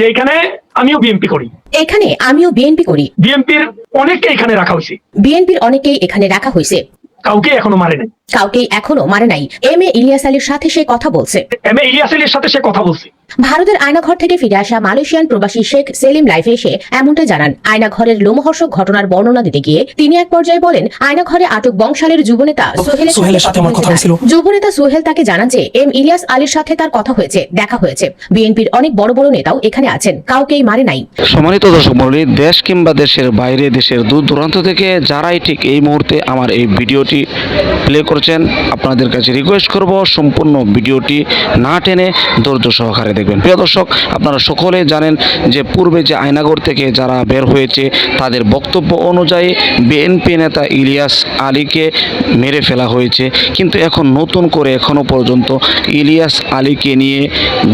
যে এখানে আমিও বিএনপি করি। এখানে আমিও বিএনপি করি। বিএনপির অনেককে এখানে রাখা হয়েছে। বিএনপির অনেকেই এখানে রাখা হয়েছে। কাউকে এখনও মারে নাই। কাউকে এখনও মারে নাই। এম এ ইলিয়াস আলীর সাথে সে কথা বলছে। এম এ ইলিয়াস আলীর সাথে সে কথা বলছে। ভারতের আয়নাঘর থেকে ফিরে আসা মালয়েশিয়ান প্রবাসী শেখ সেলিম লাইফে এসে এমনটাই জানান। আয়নাঘরের লোমহর্ষক ঘটনার বর্ণনা দিতে গিয়ে তিনি এক পর্যায়ে বলেন আয়নাঘরে আটক বংশালের যুবনেতা সোহেলের সোহেলের সাথে আমার কথা হয়েছিল। যুবনেতা সোহেল তাকে জানান যে এম ইলিয়াস আলীর সাথে তার কথা হয়েছে দেখা হয়েছে। বিএনপির অনেক বড় বড় নেতাও এখানে আছেন কাউকেই মারে নাই। সম্মানিত দর্শক মন্ডলী দেশ কিংবা দেশের বাইরে দেশের দূর দূরান্ত থেকে যারাই ঠিক এই মুহূর্তে আমার এই ভিডিওটি প্লে করছেন আপনাদের কাছে রিকোয়েস্ট করব সম্পূর্ণ ভিডিওটি না টেনে ধৈর্য সহকারে দেখবেন। প্রিয় দর্শক, আপনারা সকলে জানেন যে পূর্বে যে আয়নাগর থেকে যারা বের হয়েছে, তাদের বক্তব্য অনুযায়ী বিএনপি নেতা ইলিয়াস আলীকে মেরে ফেলা হয়েছে। কিন্তু এখন নতুন করে এখনও পর্যন্ত ইলিয়াস আলীকে নিয়ে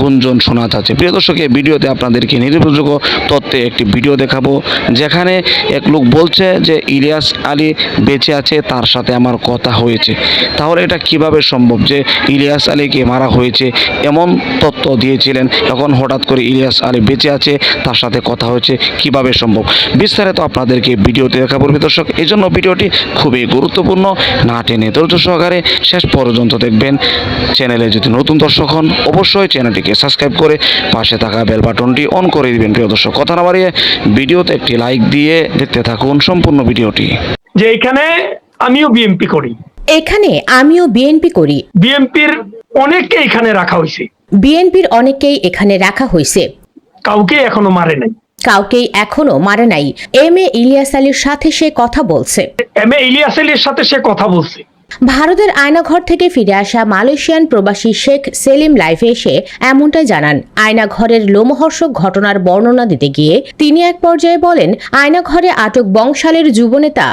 গুঞ্জন শোনা যাচ্ছে। প্রিয় দর্শক, এই ভিডিওতে আপনাদেরকে নির্ভরযোগ্য তথ্যে একটি ভিডিও দেখাবো, যেখানে এক লোক বলছে যে ইলিয়াস আলী বেঁচে আছে, তার সাথে আমার কথা হয়েছে। তাহলে এটা কীভাবে সম্ভব যে ইলিয়াস আলীকে মারা হয়েছে? এমন তথ্য দিয়েছিলেন এখন হঠাৎ করে ইলিয়াস আলী বেঁচে আছে তার সাথে কথা হয়েছে কীভাবে সম্ভব? বিস্তারিত আপনাদেরকে ভিডিওতে দেখাবো প্রিয় দর্শক এই জন্য ভিডিওটি খুবই গুরুত্বপূর্ণ না টেনে ধৈর্য সহকারে শেষ পর্যন্ত দেখবেন। চ্যানেলে যদি নতুন দর্শক হন অবশ্যই চ্যানেলটিকে সাবস্ক্রাইব করে পাশে থাকা বেল বাটনটি অন করে দিবেন। প্রিয় দর্শক কথা না বাড়িয়ে ভিডিওতে একটি লাইক দিয়ে দেখতে থাকুন সম্পূর্ণ ভিডিওটি। যে এখানে আমিও বিএনপি করি। এখানে আমিও বিএনপি করি। বিএনপির অনেককে এখানে রাখা হয়েছে। বিএনপির অনেকেই এখানে রাখা হয়েছে। কাউকে এখনও মারে নাই। কাউকেই এখনও মারে নাই। এম এ ইলিয়াস আলীর সাথে সে কথা বলছে। এম এ ইলিয়াস আলীর সাথে সে কথা বলছে। ভারতের আয়নাঘর থেকে ফিরে আসা মালয়েশিয়ান প্রবাসী শেখ সেলিম লাইফে এসে এমনটাই জানান। আয়নাঘরের লোমহর্ষক ঘটনার বর্ণনা দিতে গিয়ে তিনি এক পর্যায়ে বলেন আয়নাঘরে আটক বংশালের যুবনেতা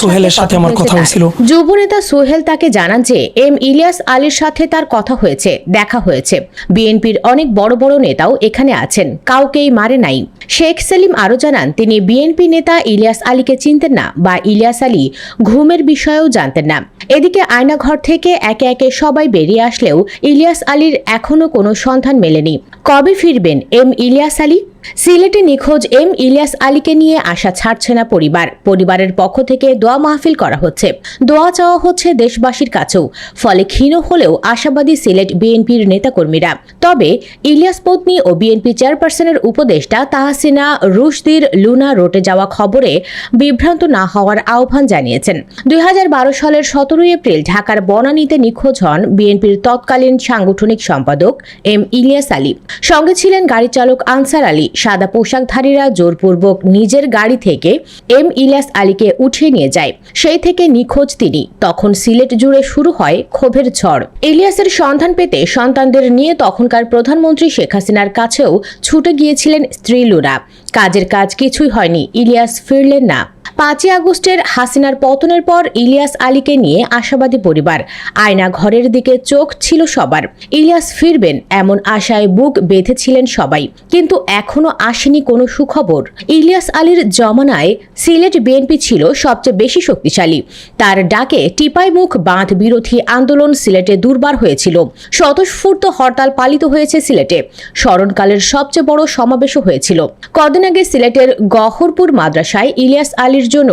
সোহেলের সাথে আমার কথা হয়েছিল। যুবনেতা সোহেল তাকে জানান যে এম ইলিয়াস আলীর সাথে তার কথা হয়েছে দেখা হয়েছে। বিএনপির অনেক বড় বড় নেতাও এখানে আছেন কাউকেই মারে নাই। শেখ সেলিম আরও জানান তিনি বিএনপি নেতা ইলিয়াস আলীকে চিনতেন না বা ইলিয়াস আলী ঘুমের বিষয়েও জানতেন না। এদিকে আয়নাঘর থেকে একে একে সবাই বেরিয়ে আসলেও ইলিয়াস আলীর এখনও কোনো সন্ধান মেলেনি। কবে ফিরবেন এম ইলিয়াস আলী? সিলেটে নিখোঁজ এম ইলিয়াস আলীকে নিয়ে আশা ছাড়ছে না পরিবার। পরিবারের পক্ষ থেকে দোয়া মাহফিল করা হচ্ছে। দোয়া চাওয়া হচ্ছে দেশবাসীর কাছেও, ফলে ক্ষীণ হলেও আশাবাদী সিলেট বিএনপির নেতাকর্মীরা। তবে ইলিয়াস পত্নী ও বিএনপি চেয়ারপারসনের উপদেষ্টা তাহসিনা রুশদির লুনা রোটে যাওয়া খবরে বিভ্রান্ত না হওয়ার আহ্বান জানিয়েছেন। দুই হাজার বারো সালের সতেরোই এপ্রিল ঢাকার বনানীতে নিখোঁজ হন বিএনপির তৎকালীন সাংগঠনিক সম্পাদক এম ইলিয়াস আলী। সঙ্গে ছিলেন গাড়ি চালক আনসার আলী। সাদা পোশাকধারীরা জোরপূর্বক নিজের গাড়ি থেকে এম ইলিয়াস আলীকে উঠিয়ে নিয়ে যায়। সেই থেকে নিখোঁজ তিনি। তখন সিলেট জুড়ে শুরু হয় ক্ষোভের ঝড়। ইলিয়াসের সন্ধান পেতে সন্তানদের নিয়ে তখনকার প্রধানমন্ত্রী শেখ হাসিনার কাছেও ছুটে গিয়েছিলেন স্ত্রী লুরা। কাজের কাজ কিছুই হয়নি, ইলিয়াস ফিরলেন না। পাঁচই আগস্টের হাসিনার পতনের পর ইলিয়াস আলীকে নিয়ে আশাবাদী পরিবার, আয়না ঘরের দিকে চোখ ছিল সবার। ইলিয়াস ফিরবেন এমন আশায় বুক বেঁধেছিলেন সবাই, কিন্তু এখনও আসেনি কোনো সুখবর। ইলিয়াস আলীর জমানায় সিলেট বিএনপি ছিল সবচেয়ে বেশি শক্তিশালী। তার ডাকে টিপাই মুখ বাঁধ বিরোধী আন্দোলন সিলেটে দুর্বার হয়েছিল। স্বতঃস্ফূর্ত হরতাল পালিত হয়েছে সিলেটে। স্মরণকালের সবচেয়ে বড় সমাবেশও হয়েছিল। কদিন আগে সিলেটের গহরপুর মাদ্রাসায় ইলিয়াস আলীর জন্য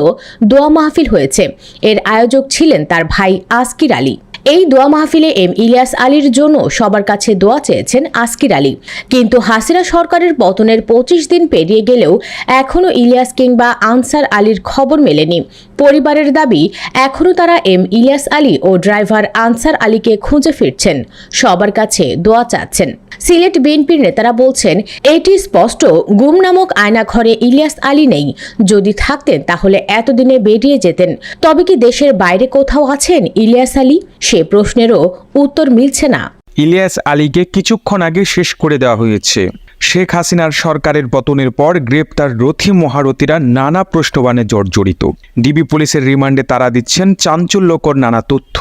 দোয়া মাহফিল হয়েছে। এর আয়োজক ছিলেন তার ভাই আসকির আলী। এই দোয়া মাহফিলে এম ইলিয়াস আলীর জন্য সবার কাছে দোয়া চেয়েছেন আসকির আলী। কিন্তু হাসিনা সরকারের পতনের পঁচিশ দিন পেরিয়ে গেলেও এখনও ইলিয়াস কিংবা আনসার আলীর খবর মেলেনি। পরিবারের দাবি এখনও তারা এম ইলিয়াস আলী ও ড্রাইভার আনসার আলীকে খুঁজে ফিরছেন। সবার কাছে দোয়া চাচ্ছেন। সিলেট বিএনপির নেতারা বলছেন, এটি স্পষ্ট, গুম নামক আয়নাঘরে ইলিয়াস আলী নেই। যদি থাকতেন, তাহলে এতদিনে বেরিয়ে যেতেন। তবে কি দেশের বাইরে কোথাও আছেন ইলিয়াস আলী? সে প্রশ্নেরও উত্তর মিলছে না। ইলিয়াস আলীকে কিছুক্ষণ আগে শেষ করে দেওয়া হয়েছে। শেখ হাসিনার সরকারের পতনের পর গ্রেপ্তার রথি মহারথীরা নানা প্রশ্নবাণে জর্জরিত। ডিবি পুলিশের রিমান্ডে তারা দিচ্ছেন চাঞ্চল্যকর নানা তথ্য।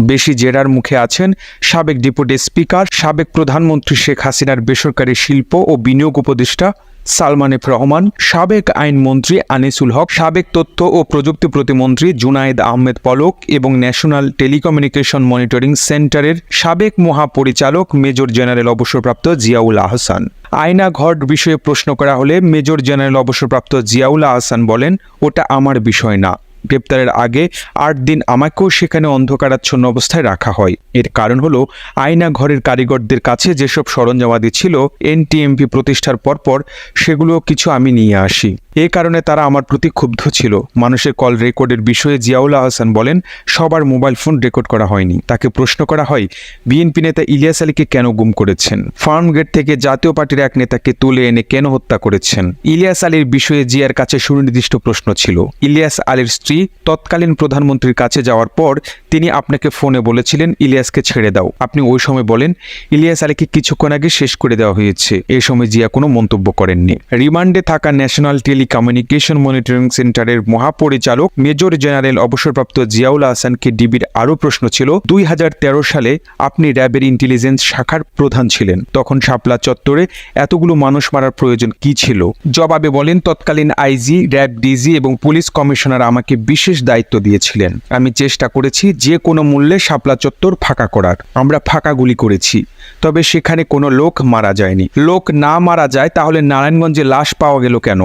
বেশি জেরার মুখে আছেন সাবেক ডেপুটি স্পিকার, সাবেক প্রধানমন্ত্রী শেখ হাসিনার বেসরকারি শিল্প ও বিনিয়োগ উপদেষ্টা সালমান এফ রহমান, সাবেক আইনমন্ত্রী আনিসুল হক, সাবেক তথ্য ও প্রযুক্তি প্রতিমন্ত্রী জুনায়েদ আহমেদ পলক এবং ন্যাশনাল টেলিকমিউনিকেশন মনিটরিং সেন্টারের সাবেক মহাপরিচালক মেজর জেনারেল অবসরপ্রাপ্ত জিয়াউল আহসান। আয়না ঘর বিষয়ে প্রশ্ন করা হলে মেজর জেনারেল অবসরপ্রাপ্ত জিয়াউল আহসান বলেন, ওটা আমার বিষয় না। গ্রেপ্তারের আগে আট দিন আমাকেও সেখানে অন্ধকারাচ্ছন্ন অবস্থায় রাখা হয়। এর কারণ হলো, আয়না ঘরের কারিগরদের কাছে যেসব সরঞ্জামাদি ছিল, এনটিএমপি প্রতিষ্ঠার পরপর সেগুলো কিছু আমি নিয়ে আসি। এই কারণে তারা আমার প্রতি ক্ষুব্ধ ছিল। মানুষের কল রেকর্ডের বিষয়ে জিয়াউল আহসান বলেন, সবার মোবাইল ফোন রেকর্ড করা হয়নি। তাকে প্রশ্ন করা হয়, বিএনপি নেতা ইলিয়াস আলীকে কেন গুম করেছেন? ফার্ম গেট থেকে জাতীয় পার্টির এক নেতাকে তুলে এনে কেন হত্যা করেছেন? ইলিয়াস আলীর বিষয়ে জিয়ার কাছে সুনির্দিষ্ট প্রশ্ন ছিল। ইলিয়াস আলীর স্ত্রী তৎকালীন প্রধানমন্ত্রীর কাছে যাওয়ার পর তিনি আপনাকে ফোনে বলেছিলেন, ইলিয়াসকে ছেড়ে দাও। আপনি ওই সময় বলেন, ইলিয়াস আলীকে কিছুক্ষণ আগে শেষ করে দেওয়া হয়েছে। এ সময় জিয়া কোনো মন্তব্য করেননি। রিমান্ডে থাকা ন্যাশনাল টেলিকমিউনিকেশন মনিটরিং সেন্টারের মহাপরিচালক মেজর জেনারেল অবসরপ্রাপ্ত জিয়াউল আহসানকে ডিবির আরও প্রশ্ন ছিল, দুই হাজার তেরো সালে আপনি র্যাবের ইন্টেলিজেন্স শাখার প্রধান ছিলেন। তখন শাপলা চত্বরে এতগুলো মানুষ মারার প্রয়োজন কি ছিল? জবাবে বলেন, তৎকালীন আইজি, র্যাব ডিজি এবং পুলিশ কমিশনার আমাকে বিশেষ দায়িত্ব দিয়েছিলেন। আমি চেষ্টা করেছি যে কোনো মূল্যে শাপলা চত্বর ফাঁকা করার। আমরা ফাঁকা গুলি করেছি, তবে সেখানে কোনো লোক মারা যায়নি। লোক না মারা যায় তাহলে নারায়ণগঞ্জে লাশ পাওয়া গেল কেন?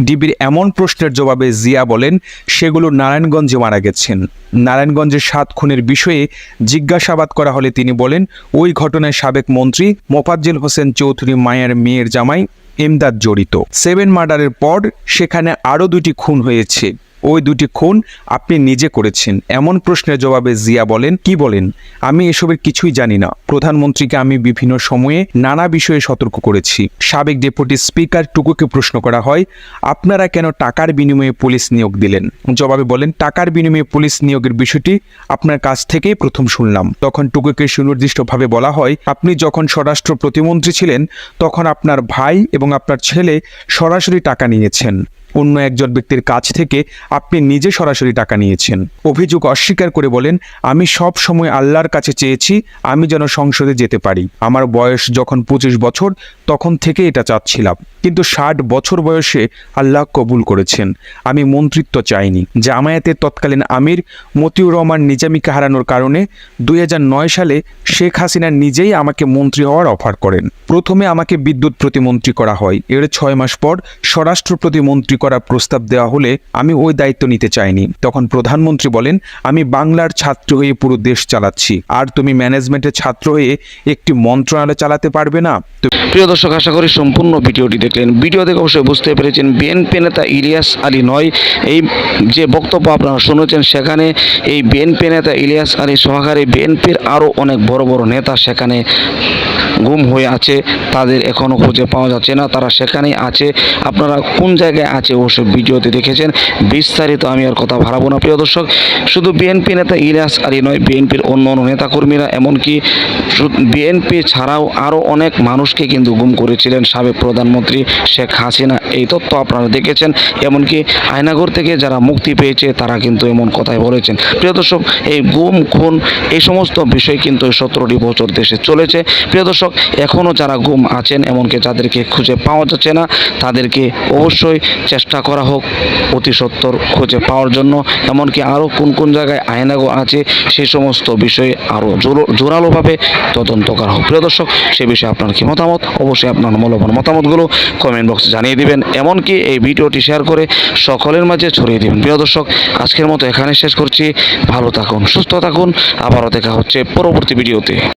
ডিবির এমন প্রশ্নের জবাবে জিয়া বলেন, সেগুলো নারায়ণগঞ্জে মারা গেছেন। নারায়ণগঞ্জের সাত খুনের বিষয়ে জিজ্ঞাসাবাদ করা হলে তিনি বলেন, ওই ঘটনায় সাবেক মন্ত্রী মোফাজ্জেল হোসেন চৌধুরী মায়ের মেয়ের জামাই এমদাদ জড়িত। সেভেন মার্ডারের পর সেখানে আরও দুটি খুন হয়েছে। ওই দুটি খুন আপনি নিজে করেছেন। এমন প্রশ্নের জবাবে জিয়া বলেন, কি বলেন? আমি এসবের কিছুই জানি না। প্রধানমন্ত্রীকে আমি বিভিন্ন সময়ে নানা বিষয়ে সতর্ক করেছি। সাবেক ডেপুটি স্পিকার টুকুকে প্রশ্ন করা হয়, আপনারা কেন টাকার বিনিময়ে পুলিশ নিয়োগ দিলেন? জবাবে বলেন, টাকার বিনিময়ে পুলিশ নিয়োগের বিষয়টি আপনার কাছ থেকেই প্রথম শুনলাম। তখন টুকুকে সুনির্দিষ্টভাবে বলা হয়, আপনি যখন স্বরাষ্ট্র প্রতিমন্ত্রী ছিলেন, তখন আপনার ভাই এবং আপনার ছেলে সরাসরি টাকা নিয়েছেন। অন্য একজন ব্যক্তির কাছ থেকে আপনি নিজে সরাসরি টাকা নিয়েছেন। অভিযোগ অস্বীকার করে বলেন, আমি সব সময় আল্লাহর কাছে চেয়েছি, আমি যেন সংসদে যেতে পারি। আমার বয়স যখন পঁচিশ বছর তখন থেকে এটা চাচ্ছিলাম। কিন্তু ষাট বছর বয়সে আল্লাহ কবুল করেছেন। আমি মন্ত্রিত্ব চাইনি। জামায়াতের তৎকালীন আমির মতিউর রহমান নিজামীকে হারানোর কারণে দুই হাজার নয় সালে শেখ হাসিনা নিজেই আমাকে মন্ত্রী হওয়ার অফার করেন। প্রথমে আমাকে বিদ্যুৎ প্রতিমন্ত্রী করা হয়। এর ছয় মাস পর স্বরাষ্ট্র প্রতিমন্ত্রী করার প্রস্তাব দেওয়া হলে আমি ওই দায়িত্ব নিতে চাইনি। তখন প্রধানমন্ত্রী বলেন, আমি বাংলার ছাত্র হয়ে পুরো দেশ চালাচ্ছি। আর তুমি ম্যানেজমেন্টের ছাত্র হয়ে একটি মন্ত্রণালয় চালাতে পারবে না? প্রিয় দর্শক, আশা করি সম্পূর্ণ ভিডিওটি দেখলেন। ভিডিও দেখে অবশ্যই বুঝতে পেরেছেন, বিএনপি নেতা ইলিয়াস আলী নয়। এই যে বক্তব্য আপনারা শুনেছেন, সেখানে এই বিএনপি নেতা ইলিয়াস আলী সহকারে বিএনপির আরও অনেক বড় বড় নেতা সেখানে গুম হয়ে আছে, তাদের এখনও খুঁজে পাওয়া যাচ্ছে না, তারা সেখানেই আছে। আপনারা কোন জায়গায় আছে অবশ্যই ভিডিওতে দেখেছেন। বিস্তারিত আমি আর কথা ভাড়াবো না, প্রিয় দর্শক। শুধু বিএনপি নেতা ইলিয়াস আলী নয়, বিএনপির অন্য অন্য নেতাকর্মীরা, এমনকি বিএনপি ছাড়াও আরও অনেক মানুষকে কিন্তু গুম করেছিলেন সাবেক প্রধানমন্ত্রী শেখ হাসিনা। এই তথ্য আপনারা দেখেছেন, এমনকি আয়নাগর থেকে যারা মুক্তি পেয়েছে, তারা কিন্তু এমন কথাই বলেছেন। প্রিয় দর্শক, এই গুম, খুন, এই সমস্ত বিষয় কিন্তু সতেরোটি বছর দেশে চলেছে। প্রিয় দর্শক এখনও যারা গুম আছেন, এমনকি যাদেরকে খুঁজে পাওয়া যাচ্ছে না, তাদেরকে অবশ্যই চেষ্টা করা হোক অতি সত্বর খুঁজে পাওয়ার জন্য। এমনকি আরও কোন কোন জায়গায় আয়নাগো আছে সেই সমস্ত বিষয়ে আরও জোরো- জোরালোভাবে তদন্ত করা হোক। প্রিয় দর্শক, সে বিষয়ে আপনার কি মতামত? অবশ্যই আপনার মূল্যবান মতামতগুলো কমেন্ট বক্সে জানিয়ে দিবেন। এমনকি এই ভিডিওটি শেয়ার করে সকলের মাঝে ছড়িয়ে দিবেন। প্রিয় দর্শক, আজকের মতো এখানে শেষ করছি। ভালো থাকুন, সুস্থ থাকুন। আবারও দেখা হচ্ছে পরবর্তী ভিডিওতে।